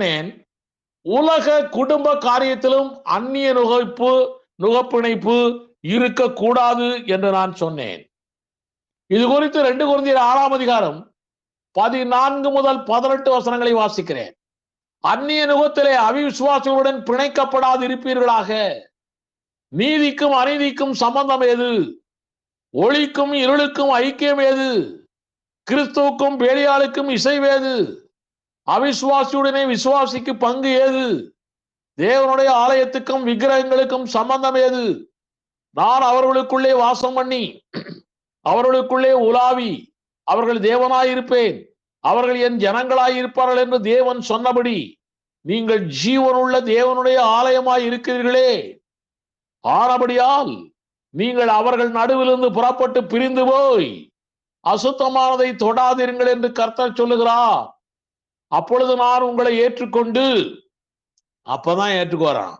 சொன்னேன் உலக குடும்ப காரியத்திலும் அந்நிய நுகைப்பு நுகப்பிணைப்பு இருக்கக்கூடாது என்று நான் சொன்னேன். இது குறித்து ரெண்டு குருந்தியர் ஆறாம் அதிகாரம் பதினான்கு முதல் பதினெட்டு வசனங்களை வாசிக்கிறேன். அந்நிய நுகத்திலே அவிசுவாசிகளுடன் பிணைக்கப்படாது இருப்பீர்களாக நீதிக்கும் அநீதிக்கும் சம்பந்தம் ஏது ஒளிக்கும் இருளுக்கும் ஐக்கியம் ஏது கிறிஸ்துவுக்கும் பேலியாளுக்கும் இசைவேது? அவிசுவாசியுடனே விசுவாசிக்கு பங்கு ஏது? தேவனுடைய ஆலயத்துக்கும் விக்கிரகங்களுக்கும் சம்பந்தம் ஏது? நான் அவர்களுக்குள்ளே வாசம் பண்ணி அவர்களுக்குள்ளே உலாவி அவர்கள் தேவனாயிருப்பேன் அவர்கள் என் ஜனங்களாயிருப்பார்கள் என்று தேவன் சொன்னபடி நீங்கள் ஜீவனுள்ள தேவனுடைய ஆலயமாய் இருக்கிறீர்களே ஆனபடியால் நீங்கள் அவர்கள் நடுவிலிருந்து புறப்பட்டு பிரிந்து போய் அசுத்தமானதை தொடாதிருங்கள் என்று கர்த்தர் சொல்லுகிறார். அப்பொழுது நான் உங்களை ஏற்றுக்கொண்டு அப்பதான் ஏற்றுக்கோறான்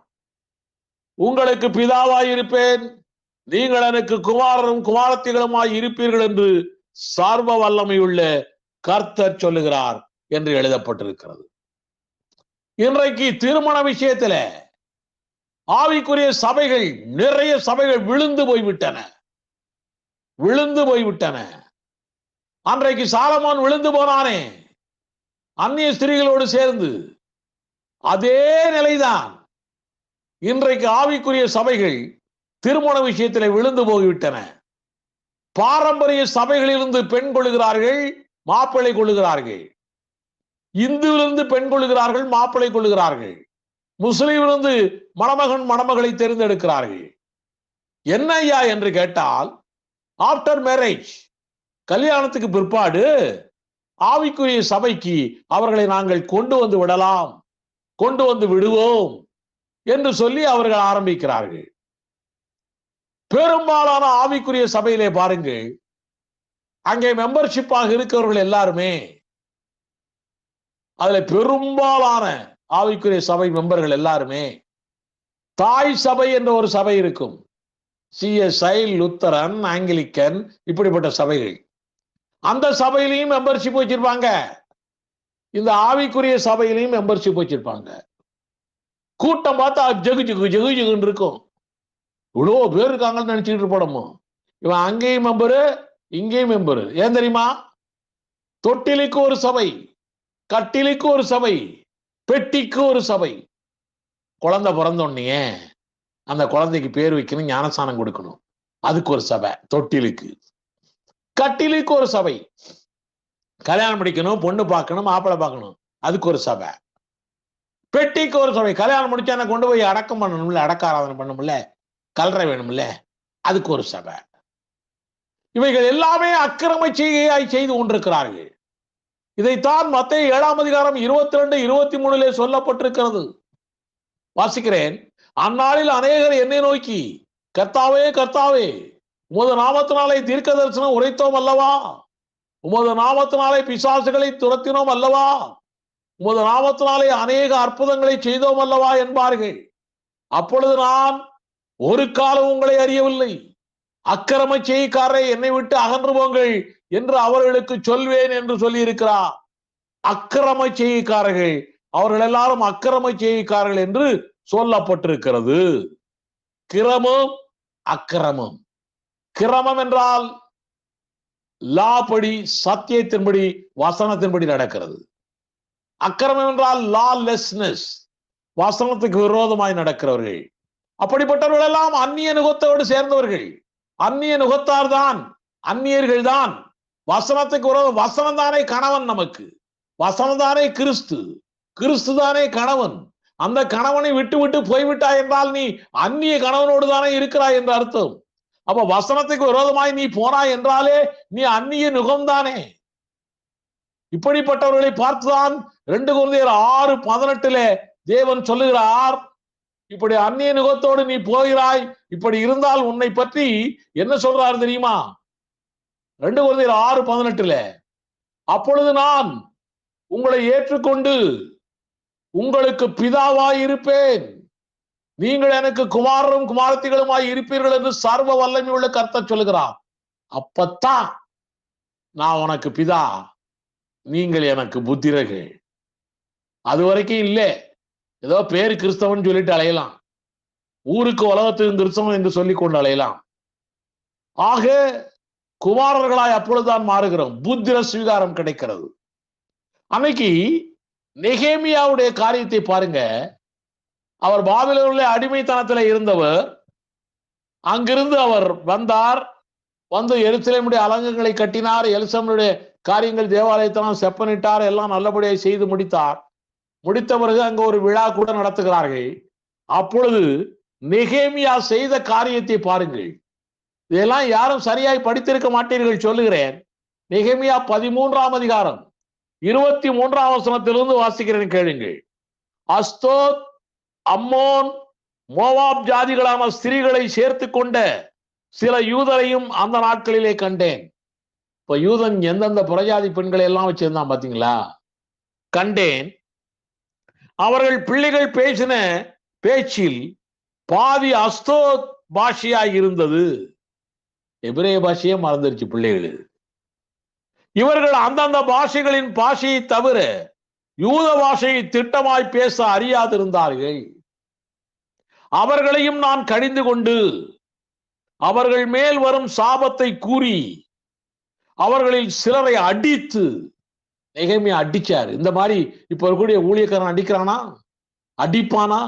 உங்களுக்கு பிதாவாய் இருப்பேன் நீங்கள் எனக்கு குமாரரும் குமாரத்திகளுமாய் இருப்பீர்கள் என்று சார்ப வல்லமையுள்ள கர்த்தர் சொல்லுகிறார் என்று எழுதப்பட்டிருக்கிறது. இன்றைக்கு திருமண விஷயத்துல ஆவிக்குரிய சபைகள் நிறைய சபைகள் விழுந்து போய்விட்டன. விழுந்து போய்விட்டன. அன்றைக்கு சாலமான் விழுந்து போனானே. அந்நிய ஸ்திரீகளோடு சேர்ந்து அதே நிலைதான் இன்றைக்கு ஆவிக்குரிய சபைகள் திருமண விஷயத்தில் விழுந்து போய்விட்டன. பாரம்பரிய சபைகளிலிருந்து பெண் கொள்கிறார்கள் மாப்பிள்ளை கொள்ளுகிறார்கள். இந்துவிலிருந்து பெண் கொள்கிறார்கள் மாப்பிள்ளை கொள்கிறார்கள் முஸ்லீமிலிருந்து மணமகன் மணமகளை தேர்ந்தெடுக்கிறார்கள். என்ன ஐயா என்று கேட்டால் ஆப்டர் மேரேஜ் கல்யாணத்துக்கு பிற்பாடு ஆவிக்குரிய சபைக்கு அவர்களை நாங்கள் கொண்டு வந்து விடலாம் கொண்டு வந்து விடுவோம் என்று சொல்லி அவர்கள் ஆரம்பிக்கிறார்கள். பெரும்பாலான ஆவிக்குரிய சபையிலே பாருங்கள் அங்கே மெம்பர்ஷிப்பாக இருக்கிறவர்கள் எல்லாருமே அதுல பெரும்பாலான ஆவிக்குரிய சபை மெம்பர்கள் எல்லாருமே தாய் சபை என்ற ஒரு சபை இருக்கும். சிஎஸ்ஐ லுத்தரன் ஆங்கிலிக்கன் இப்படிப்பட்ட சபைகள். அந்த சபையிலையும் மெம்பர்ஷிப் வச்சிருப்பாங்க. இந்த ஆவிக்குரிய சபையிலையும் மெம்பர்ஷிப் வச்சிருப்பாங்க. கூட்டம் பார்த்தா ஜெகு ஜெகு ஜெகு ஜெகுன்னு இருக்கும். இவ்வளோ பேர் இருக்காங்கன்னு நினைச்சிட்டு இருப்போமோ இவன் அங்கேயும் மெம்பரு இங்கேயும் மெம்பரு ஏன் தெரியுமா? தொட்டிலுக்கு ஒரு சபை கட்டிலுக்கு ஒரு சபை பெட்டிக்கு ஒரு சபை. குழந்தை பிறந்தோடனே அந்த குழந்தைக்கு பேர் வைக்கணும் ஞானஸ்தானம் கொடுக்கணும். அதுக்கு ஒரு சபை தொட்டிலுக்கு. கட்டிலுக்கு ஒரு சபை. கல்யாணம் முடிக்கணும் பொண்ணு பார்க்கணும் மாப்பிள்ளை பார்க்கணும். அதுக்கு ஒரு சபை. பெட்டிக்கு ஒரு சபை. கல்யாணம் முடிச்சான கொண்டு போய் அடக்கம் பண்ணணும்ல? அடக்க ஆராதனை பண்ணணும்ல? கல்ற வேணும்ல? அதுக்கு ஒரு சபை. இவைகள் எல்லாமே அக்கிரம செய்கையாய் செய்து கொண்டிருக்கிறார்கள். இதைத்தான் மத்திய ஏழாம் அதிகாரம் இருபத்தி ரெண்டு இருபத்தி மூணுலே சொல்லப்பட்டிருக்கிறது. வாசிக்கிறேன். அந்நாளில் அநேகர் என்னை நோக்கி கர்த்தாவே கர்த்தாவே உமது நாமத்தினாலே தீர்க்க தரிசனம் உரைத்தோம் அல்லவா? உமது நாமத்தினாலே பிசாசுகளை துரத்தினோம் அல்லவா? உமது நாமத்தினாலே அநேக அற்புதங்களை செய்தோம் அல்லவா என்பார்கள். அப்பொழுது நான் ஒரு காலம் உங்களை அறியவில்லை. அக்கிரம செய்யக்காரரை என்னை விட்டு அகன்று போங்கள் என்று அவர்களுக்கு சொல்வேன் என்று சொல்லியிருக்கிறார். அக்கிரம செய்யக்காரர்கள் அவர்கள் எல்லாரும் அக்கிரம செய்யக்காரர்கள் என்று சொல்லப்பட்டிருக்கிறது. கிரமம் அக்கிரமம். கிரமம் என்றால் லா படி சத்தியத்தின்படி வசனத்தின்படி நடக்கிறது. அக்கிரமம் என்றால் லா லெஸ்னஸ் வசனத்துக்கு விரோதமாய் நடக்கிறவர்கள். அப்படிப்பட்டவர்கள் எல்லாம் அந்நிய நுகத்தோடு சேர்ந்தவர்கள். அந்நிய நுகத்தார் தான் அந்நியர்கள் தான் வசனத்துக்கு விரோதம் வசனம் தானே கணவன் நமக்கு. வசனம் தானே கிறிஸ்து. கிறிஸ்து தானே கணவன். அந்த கணவனை விட்டு விட்டு போய்விட்டாய் என்றால் நீ அந்நிய கணவனோடு தானே இருக்கிறாய் என்று அர்த்தம். அப்ப வசனத்துக்கு விரோதமாய் நீ போனாய் என்றாலே நீ அந்நிய நுகம்தானே இப்படிப்பட்டவர்களை பார்த்துதான் ரெண்டு குழந்தையர் ஆறு பதினெட்டுல தேவன் சொல்லுகிறார் இப்படி அந்நிய நுகத்தோடு நீ போகிறாய் இப்படி இருந்தால் உன்னை பற்றி என்ன சொல்றாரு தெரியுமா? ரெண்டு குழந்தையர் ஆறு பதினெட்டுல அப்பொழுது நான் உங்களை ஏற்றுக்கொண்டு உங்களுக்கு பிதாவாய் இருப்பேன் நீங்கள் எனக்கு குமாரரும் குமாரத்திகளுமாய் இருப்பீர்கள் என்று சர்வ வல்லமை உள்ள கர்த்தர் சொல்கிறார் அப்பத்தான் நான் உனக்கு பிதா நீங்கள் எனக்கு புத்திரர்கள். அது வரைக்கும் இல்லை. ஏதோ பேர் கிறிஸ்தவன் சொல்லிட்டு அலையலாம். ஊருக்கு உலகத்துக்கு கிறிஸ்தவன் என்று சொல்லி கொண்டு அலையலாம். ஆக குமாரர்களாய் அப்பொழுதுதான் மாறுகிறோம். புத்திர ஸ்வீகாரம் கிடைக்கிறது. அன்னைக்கு நெகேமியாவுடைய காரியத்தை பாருங்க. அவர் பாபிலோனிலே அடிமைத்தனத்தில் இருந்தவர். அங்கிருந்து அவர் வந்தார். வந்து எருசலேமுடைய அலங்கங்களை கட்டினார். எலிசமுடைய காரியங்கள் தேவாலயத்தெல்லாம் செப்பனிட்டார். எல்லாம் நல்லபடியாக செய்து முடித்தார். முடித்த பிறகு அங்கு ஒரு விழா கூட நடத்துகிறார்கள். அப்பொழுது நெகேமியா செய்த காரியத்தை பாருங்கள். இதெல்லாம் யாரும் சரியாய் படித்திருக்க மாட்டீர்கள் சொல்லுகிறேன். நெகேமியா பதிமூன்றாம் அதிகாரம். இருபத்தி மூன்றாம் வசனத்திலிருந்து வாசிக்கிறேன் கேளுங்கள். அஸ்தோத் அம்மோன் மோவாப் ஜாதிகளான ஸ்திரீகளை சேர்த்து கொண்ட சில யூதரையும் அந்த நாட்களிலே கண்டேன். இப்ப யூதன் எந்தெந்த புறஜாதி பெண்களை எல்லாம் வச்சிருந்தான் பாத்தீங்களா? கண்டேன். அவர்கள் பிள்ளைகள் பேசின பேச்சில் பாதி அஸ்தோ பாஷையா இருந்தது. எபிரேய பாஷையே மறந்துருச்சு பிள்ளைகள். இவர்கள் அந்தந்த பாஷைகளின் பாஷையை தவிர யூத பாஷையை திட்டமாய் பேச அறியாதிருந்தார்கள். அவர்களையும் நான் கடிந்து கொண்டு அவர்கள் மேல் வரும் சாபத்தை கூறி அவர்களில் சிலரை அடித்து நெகமையா அடிச்சாரு. இந்த மாதிரி இப்ப இருக்கக்கூடிய ஊழியக்காரன் அடிக்கிறானா? அடிப்பானா?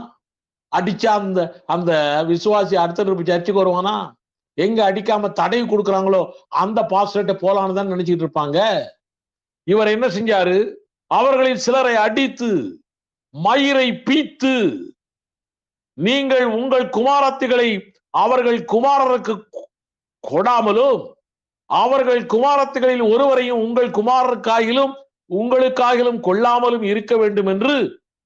அடிச்சா அந்த அந்த விசுவாசி அடுத்த இருப்பு சர்ச்சுக்கு வருவானா? எங்க அடிக்காம தடை கொடுக்குறாங்களோ அந்த பாஸ்டர்கிட்ட போலான்னு தான் நினைச்சிட்டு இருப்பாங்க. இவர் என்ன செஞ்சாரு? அவர்களில் சிலரை அடித்து மயிரை பீத்து நீங்கள் உங்கள் குமாரத்திகளை அவர்கள் குமாரருக்கு கொடாமலும் அவர்கள் குமாரத்துகளில் ஒருவரையும் உங்கள் குமாரருக்காகிலும் உங்களுக்காகிலும் கொள்ளாமலும் இருக்க வேண்டும் என்று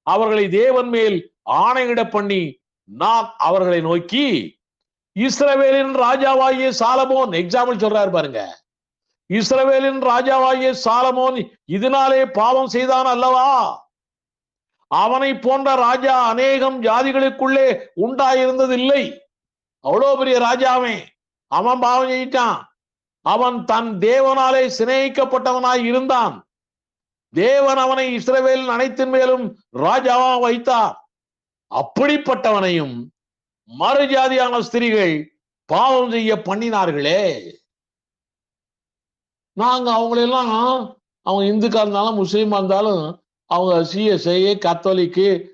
அவர்களை தேவன் மேல் ஆணையிட பண்ணி நான் அவர்களை நோக்கி இஸ்ரவேலின் ராஜாவாகிய சாலமோன் எக்ஸாம்பிள் சொல்றாரு பாருங்க. இஸ்ரவேலின் ராஜாவாகிய சாலமோன் இதனாலே பாவம் செய்தான் அல்லவா? அவனை போன்ற ராஜா அநேகம் ஜாதிகளுக்குள்ளே உண்டாயிருந்ததில்லை. அவ்வளோ பெரிய ராஜாவே அவன். பாவம் செய்யிட்டான். அவன் தன் தேவனாலே சிநேகிக்கப்பட்டவனாய் இருந்தான். தேவன் அவனை இஸ்ரவேலின் அனைத்தின் மேலும் ராஜாவா வைத்தார். அப்படிப்பட்டவனையும் மறுஜாதியான ஸ்திரீகள் பாவம் செய்ய பண்ணினார்களே. நாங்க அவங்களெல்லாம் அவங்க இந்துக்கா இருந்தாலும் முஸ்லீமா இருந்தாலும் அவங்க சிஎஸ்ஐ கத்தோலிக்கு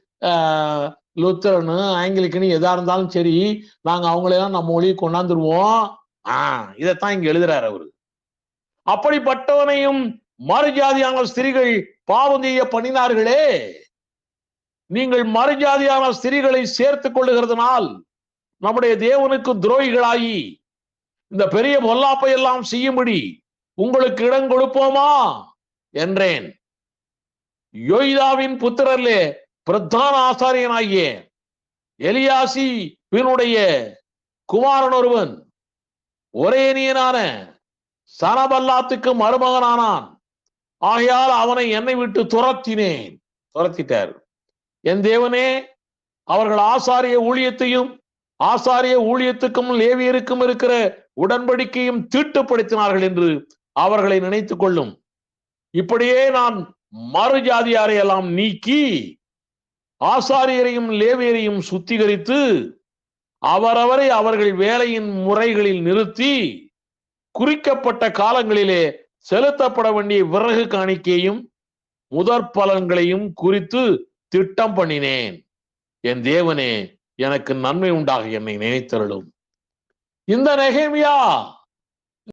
லுத்தரனு ஆங்கிலிக்குன்னு எதா இருந்தாலும் சரி நாங்க அவங்களெல்லாம் நம்ம மொழியை கொண்டாந்துருவோம். ஆஹ் இதைத்தான் இங்க எழுதுறாரு அவரு. அப்படிப்பட்டவனையும் மறுஜாதியான ஸ்திரிகள் பாவம் செய்ய பண்ணினார்களே. நீங்கள் மறுஜாதியான ஸ்திரிகளை சேர்த்துக் கொள்ளுகிறதுனால் நம்முடைய தேவனுக்கு துரோகிகளாகி இந்த பெரிய பொல்லாப்பை எல்லாம் செய்யும்படி உங்களுக்கு இடம் கொடுப்போமா? என்றேன். யோய்தாவின் புத்திரர்லே பிரதான ஆசாரியனாகிய எலியாசி பின்னுடைய குமாரன் ஒருவன் ஒரேனியனான சனபல்லாத்துக்கு மருமகனானான். ஆகையால் அவனை என்னை விட்டு துரத்தினேன். துரத்திட்டார். என் தேவனே அவர்கள் ஆசாரிய ஊழியத்தையும் ஆசாரிய ஊழியத்துக்கும் லேவியருக்கும் இருக்கிற உடன்படிக்கையும் தீட்டுப்படுத்தினார்கள் என்று அவர்களை நினைத்துக் கொள்ளும். இப்படியே நான் மறு ஜாதியாரை எல்லாம் நீக்கி ஆசாரியரையும் லேவியரையும் சுத்திகரித்து அவரவரை அவர்கள் வேலையின் முறைகளில் நிறுத்தி குறிக்கப்பட்ட காலங்களிலே செலுத்தப்பட வேண்டிய விறகு காணிக்கையும் முதற் பலன்களையும் குறித்து திட்டம் பண்ணினேன். என் தேவனே எனக்கு நன்மை உண்டாக என்னை நினைத்தருளும். இந்த நெகேமியா